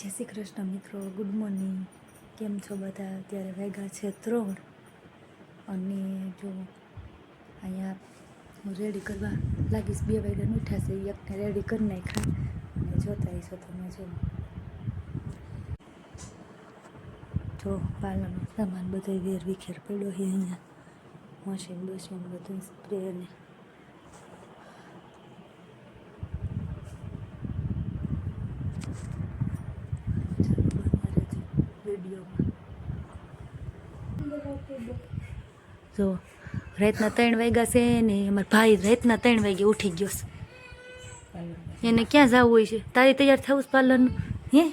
જય શ્રી કૃષ્ણ મિત્રો, good morning. કેમ છો બધા? અત્યારે વેગા છે ત્રણ. અને જો અહીંયા હું રેડી કરવા લાગીશ, બે વાગ્યા ઉઠ્યા છે. એકને રેડી કરી નાખ્યા અને જોતા હશો તમે જો. જો પાર્લરનો સામાન બધો વેર વિખેર પડ્યો છે અહીંયા. મશીન બશીન બધું સ્પ્રે જો, રાતના ત્રણ વાગ્યા છે ને અમારા ભાઈ રાતના ત્રણ વાગે ઉઠી ગયો છે. એને ક્યાં જવું હોય છે? તારી તૈયાર થવું છે પાર્લરનું? હે?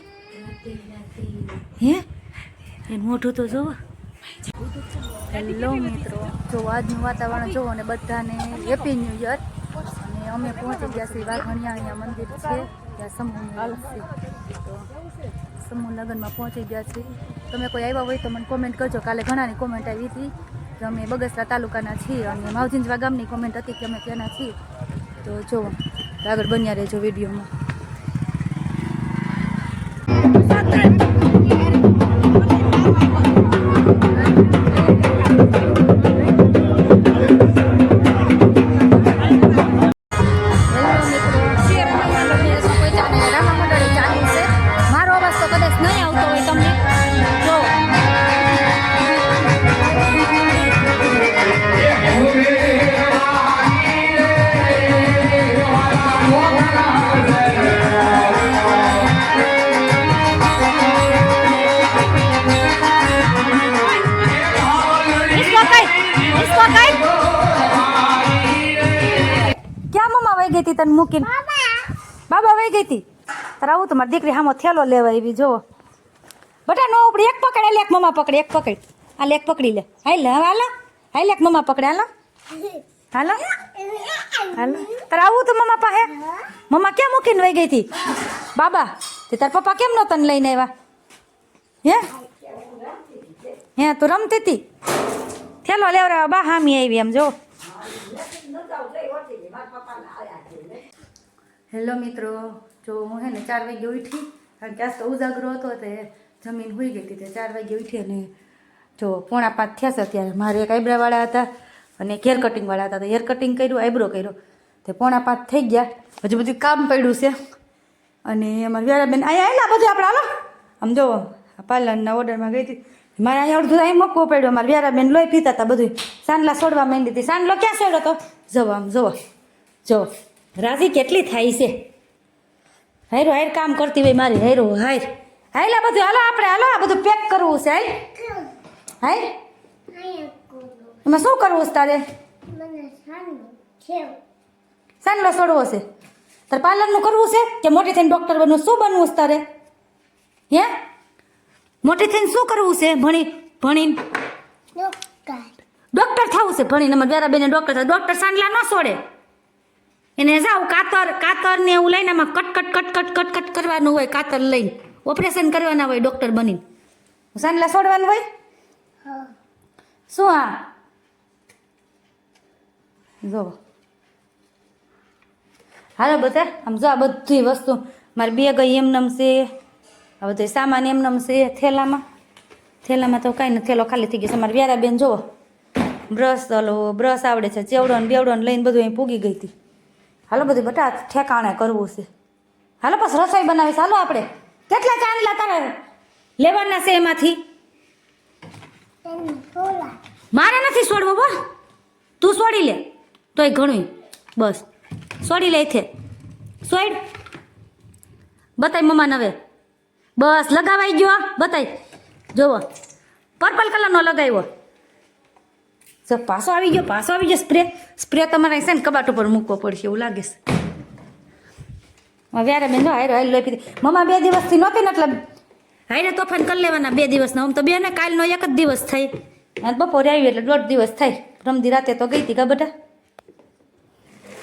હે? એને મોઢું તો જોવો. હેલો મિત્રો. જો, આજનું વાતાવરણ જોવો ને બધાને હેપી ન્યૂ યર અને અમે પહોંચી ગયા છીએ વાઘણિયા અહીંયા મંદિર છે. ત્યાં સમૂહ છે. સમૂહ લગ્નમાં પહોંચી ગયા છીએ. તમે કોઈ આવ્યા હોય તો મને કોમેન્ટ કરજો. કાલે ઘણાની કોમેન્ટ આવી હતી કે અમે બગસરા તાલુકાના છીએ અને માવજીંજવા ગામની કોમેન્ટ હતી કે અમે ત્યાંના છીએ. તો જો આગળ બન્યા રહેજો વિડીયોમાં. વહી ગઈ તને મૂકીને. બાબા વહી ગઈ હતી. તારે આવું તમારી દીકરી હામો થેલો લેવા આવી જોવો બટા નો ઉપડી, એક પકડે, લે, એક મમ્મા પકડે, એક પકડ. આ લે, એક પકડી લે. હાલ, લે, હાલો, હાલ. લેક મમ્મા પકડે, હાલો હાલો. હાલો તારે આવું તો મમ્મા પાસે? મમ્મા ક્યાં મૂકીને વહી ગઈ હતી? બાબા, તે તાર પપ્પા કેમ નો તને લઈને આવ્યા? હે? હે, તું રમતી હતી? થેલો લેવરાવા બા હામી આવી એમ જો હેલો મિત્રો, જો હું હે ને ચાર વાગે ઉઠી, કારણ કે આજ તો ઉજાગરો હતો તે જમીન હોઈ ગઈ હતી, તે ચાર વાગે ઉઠી અને જો પોણા પાંચ થયા છે અત્યારે. મારે એક આઈબ્રાવાળા હતા અને એક હેર કટિંગવાળા હતા, તો હેર કટિંગ કર્યું, આઈબ્રો કર્યો. તે પોણા પાંચ થઈ ગયા. હજુ બધું કામ પડ્યું છે. અને અમારી વ્યારાબેન અહીંયા આવેલા બધું આપણે, હાલો. આમ જો પાર્લરના ઓર્ડરમાં ગઈ હતી. મારે અહીંયા અડધું અહીં મૂકવો પડ્યો. અમારે વ્યારાબેન લોહી પીતા હતા બધું સાંડલા છોડવા માંડી હતી. સાંડલો ક્યાં છેડો તો? જવો આમ જવો જો. રાજી કેટલી થાય છે? હાયરો હાયર કામ કરતી હોય મારી હાયરો હાયર. હાયલા બધું હાલો આપણે હાલો આ બધું પેક કરવું છે હાય હાય એમાં શું કરવું છે તારે? સાંડલો છોડવો છે. તારે પાર્લરનું કરવું છે કે મોટી થઈને ડૉક્ટર બનવું? શું બનવું છે તારે? હે? મોટી થઈને શું કરવું છે? ભણી ભણીને? ડૉક્ટર થવું છે ભણીને અમારે બેરા બેને ડૉક્ટર થાય. ડૉક્ટર સાંડલા ન છોડે એને જાવ કાતર કાતર ને એવું લઈને આમાં cut cut cut cut cut cut કરવાનું હોય, કાતર લઈને. ઓપરેશન કરવાના હોય ડૉક્ટર બનીને. સાંડલા છોડવાનું હોય? શું હા જો. હાલો બધા, આમ જો આ બધી વસ્તુ. મારી ગઈ એમનમ છે, આ બધું સામાન એમ છે, થેલામાં. થેલામાં તો કાંઈ નથી, થેલો ખાલી થઈ ગયો છે. મારી વ્યારા બેન જુઓ બ્રશ ચાલો, બ્રશ આવડે છે ચેવડો ને બેવડો ને લઈને બધું અહીં પૂગી ગઈ હતી. હાલો બધું બટા, ઠેકાણે કરવું છે. હાલો પછી રસોઈ બનાવીશ હાલો આપણે. કેટલા ચાંદલા તારે લેવાના છે એમાંથી? મારે નથી છોડવો બોલ તું છોડી લે. તોય ઘણું બસ. છોડી લે છે સોઈડ બતાય મમ્માને હવે. બસ, લગાવાઈ ગયો બતાય. જોવો. પર્પલ કલરનો લગાવ્યો. જો પાછો આવી ગયો પાછો આવી ગયો સ્પ્રે સ્પ્રે તમારે છે ને કબાટ ઉપર મૂકવો પડશે એવું લાગે છે. વ્યારે બેન હારે હાલ લોહી પીધી. મમ્મા બે દિવસથી નહોતી ને એટલે હારે તોફાન કરી લેવાના બે દિવસના. આમ તો બે ને કાલનો એક જ દિવસ થાય અને બપોરે આવી એટલે દોઢ દિવસ થાય રમદી રાતે તો ગઈ હતી કા બધા.